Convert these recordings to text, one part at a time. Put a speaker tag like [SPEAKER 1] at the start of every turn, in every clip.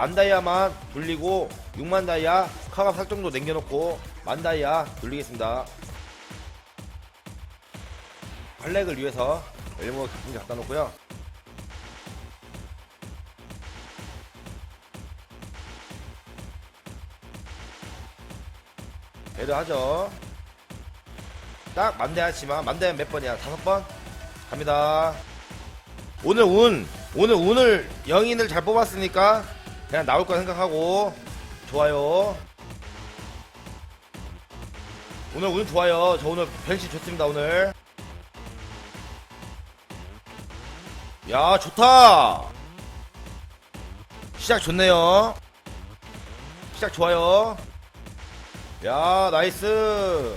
[SPEAKER 1] 딱 만다이아만 돌리고 6만 다이아 카갑 살 정도 남겨놓고 만 다이아 돌리겠습니다. 발렉을 위해서 엘모 기pun기 갖다 놓고요. 배려하죠. 딱 만대하지만 만대는 몇 번이야? 다섯 번? 갑니다. 오늘 운 오늘 운을 영인을 잘 뽑았으니까 그냥 나올 거 생각하고. 좋아요. 오늘 운 좋아요. 저 오늘 변신 좋습니다 오늘. 야 좋다. 시작 좋네요. 시작 좋아요. 야 나이스.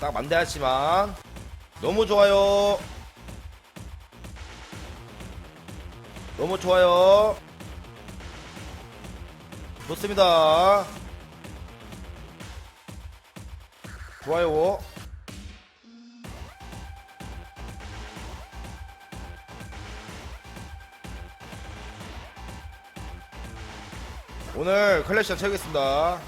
[SPEAKER 1] 딱 만대하지만 너무 좋아요 너무 좋아요. 좋습니다. 좋아요. 오늘 컬렉션 채우겠습니다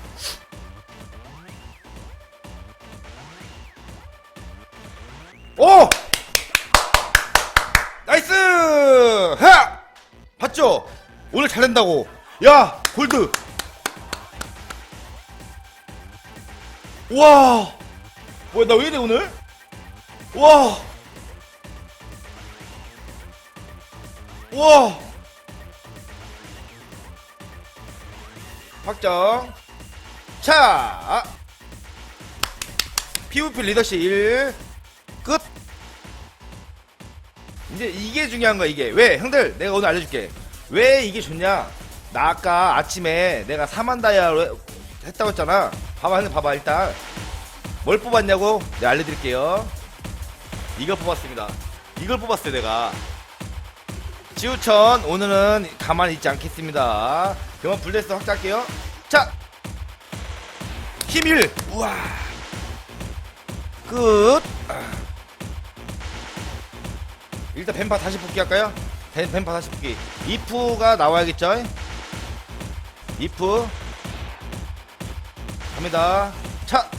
[SPEAKER 1] 봤죠? 오늘 잘 된다고. 야, 골드. 와. 뭐야, 나 왜 이래 오늘? 와. 와. 확정. 자. PVP 리더십 1. 이제 이게 중요한 거야 이게. 왜? 형들 내가 오늘 알려줄게. 왜 이게 좋냐? 나 아까 아침에 내가 4만 다이아로 했다고 했잖아. 봐봐 형들 봐봐 일단. 뭘 뽑았냐고? 내가 알려드릴게요. 이걸 뽑았습니다. 이걸 뽑았어요 내가. 지우천 오늘은 가만히 있지 않겠습니다. 그러면 블레스 확장할게요. 자! 힘1 우와! 끝 일단 뱀파 다시 뽑기 할까요? 뱀, 뱀파 다시 뽑기 이프가 나와야겠죠? 이프. 갑니다. 차!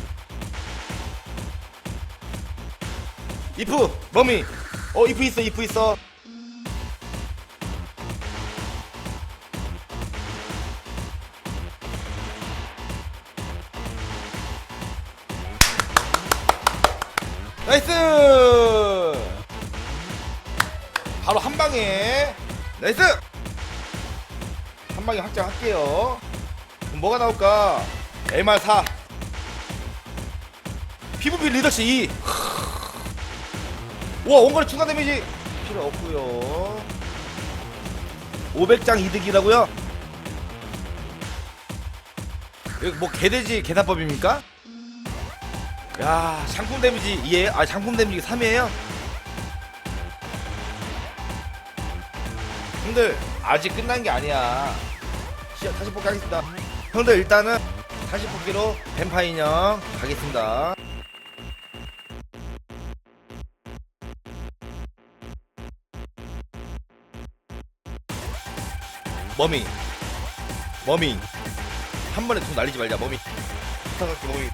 [SPEAKER 1] 이프 머미. 어 이프 있어 이프 있어. 나이스 바로 한 방에. 나이스! 한 방에 확장할게요. 그럼 뭐가 나올까? MR4 PVP 리더십 2와 원거리 추가 데미지. 필요 없고요. 500장 이득이라고요? 여기 뭐 개돼지 계산법입니까? 야 상품 데미지 2에요? 아 상품 데미지 3이에요? 형들 아직 끝난 게 아니야. 시작 다시 뽑기 하겠습니다. 형들 일단은 다시 뽑기로 뱀파 인형 가겠습니다. 머미 머미 한 번에 돈 날리지 말자 머미 부탁할게 머미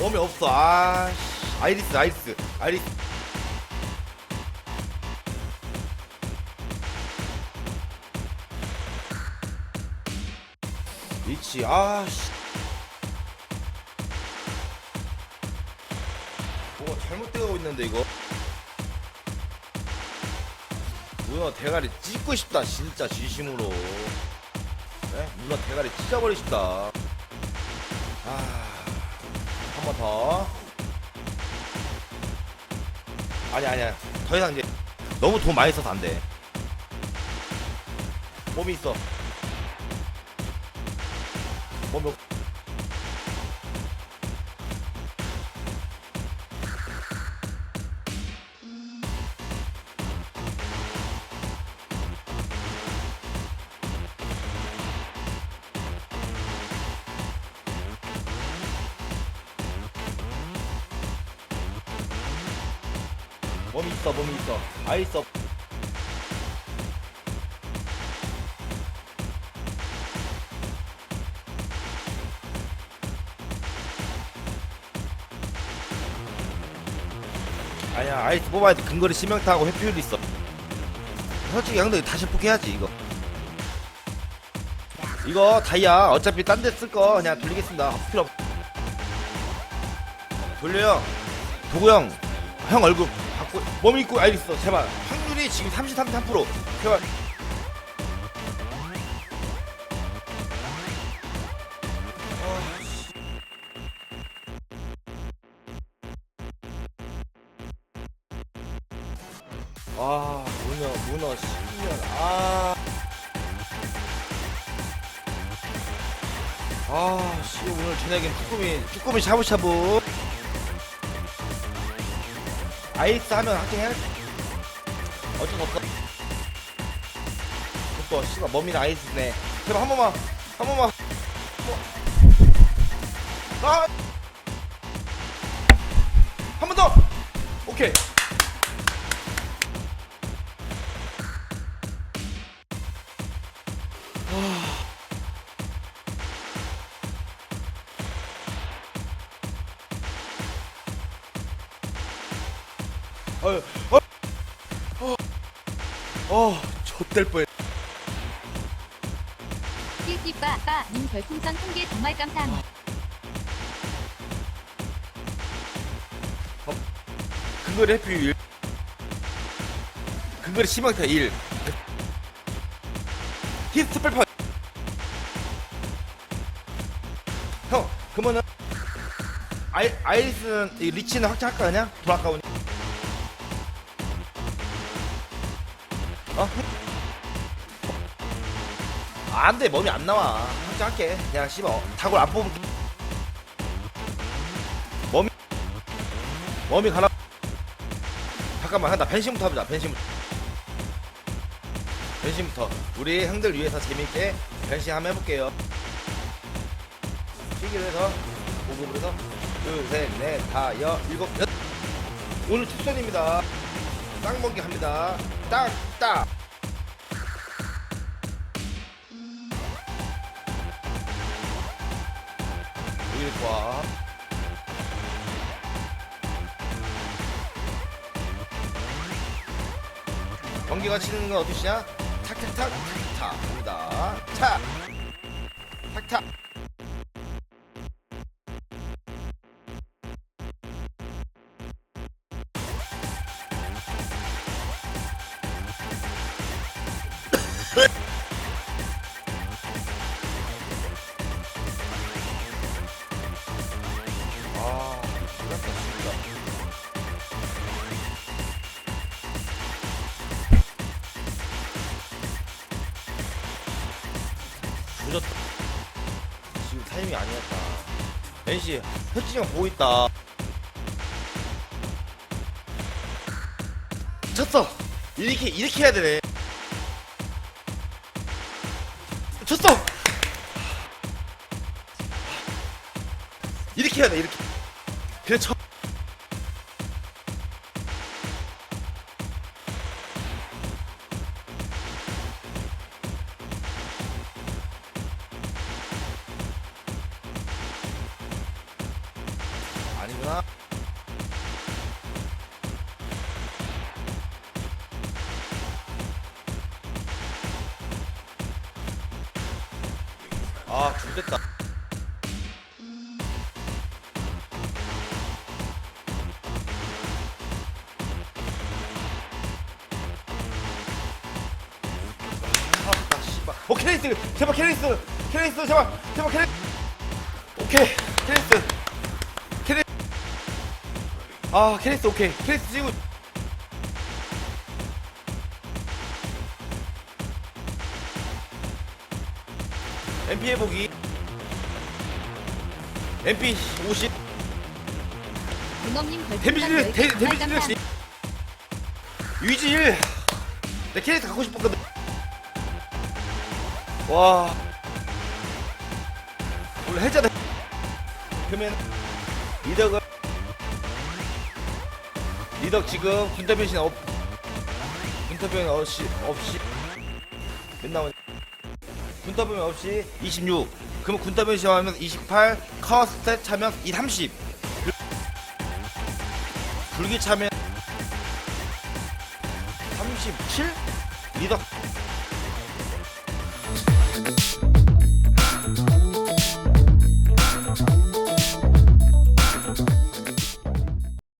[SPEAKER 1] 어 몸이 없어. 아 씨. 아이리스 아이리스 아이리스. 위치 아씨. 뭐가 잘못되고 있는데 이거. 누나 대가리 찢고 싶다 진짜 진심으로. 네? 누나 대가리 찢어버리고 싶다. 아 한 번 더. 아니 아니야. 더 이상 이제 너무 돈 많이 써서 안 돼. 몸이 있어. 몸이 없... 몸이 있어 몸이 있어. 아이스 없 아니야 아이스 뽑아야 돼. 근거리 심형타하고 회피율 있어. 솔직히 형들 다시 포기해야지 이거. 이거 다이아. 어차피 딴 데 쓸 거 그냥 돌리겠습니다. 필요 없 돌려요. 도구 형, 형 얼굴 바꾸 몸 있고 아이 있어. 제발. 확률이 지금 33.3% 제발. 아 문어 문어 10년 아. 아, 씨, 오늘 저녁엔 쭈꾸미, 쭈꾸미 샤브샤브. 아이스 하면 학생해야지. 어쩔 수 없어. 또, 씨가 몸이나 아이스네. 제발 한 번만, 한 번만. 한 번. 아! 어휴, 어, 어, 어, 좆될 뻔.
[SPEAKER 2] 띠띠빠 아빠 님 별풍선 한 개 정말 감사합니다.
[SPEAKER 1] 근거리 해피 1. 근거리 심형타 1. 히스트 펠퍼. 형, 그러면은 아이 아이스는 이 리치는 확장할까 그냥? 돌아가오니. 어? 아, 안 돼. 몸이 안 나와. 확장할게. 그냥 씹어. 타골 안 뽑은 몸이 몸이 가나 잠깐만 나 벤싱부터 해보자 벤싱부터 벤싱부터 우리 형들 위해서 재밌게 벤싱 한번 해볼게요 시기를 해서 고급으로 해서 둘셋넷 다 여 일곱 여 오늘 특선입니다 쌍번기 합니다 딱딱 오일 좋아 경기가 치는 건 어디시냐? 탁탁탁 탁 탁 갑니다. 차 탁탁 타이밍이 아니었다. NC, 혜진이가 보고 있다. 쳤어! 이렇게, 이렇게 해야 되네. 쳤어! 이렇게 해야 돼, 이렇게. 그래, 쳐. 아, 죽겠다. 아, 씨발. 오, 캐리스! 제발 캐리스! 캐리스, 제발! 제발 캐리스! 오케이, 캐리스! 캐리 아 캐리스 오케이 캐리스 지금 MP 해보기 MP 50
[SPEAKER 2] 문엄님 별풍선
[SPEAKER 1] 데미지를
[SPEAKER 2] 10개
[SPEAKER 1] 데,
[SPEAKER 2] 정말
[SPEAKER 1] 데미지를
[SPEAKER 2] 감사합니다.
[SPEAKER 1] 유지 1. 내 캐릭터 갖고 싶었거든. 와. 원래 해자다. 그러면 이덕을 리더 지금 군타 변신 없 군타 변신 없이 없이 몇 나오냐 변신 없이 26 그러면 군타 변신하면 28 카오 스탯 차면 이30 불- 불기 차면 37 리더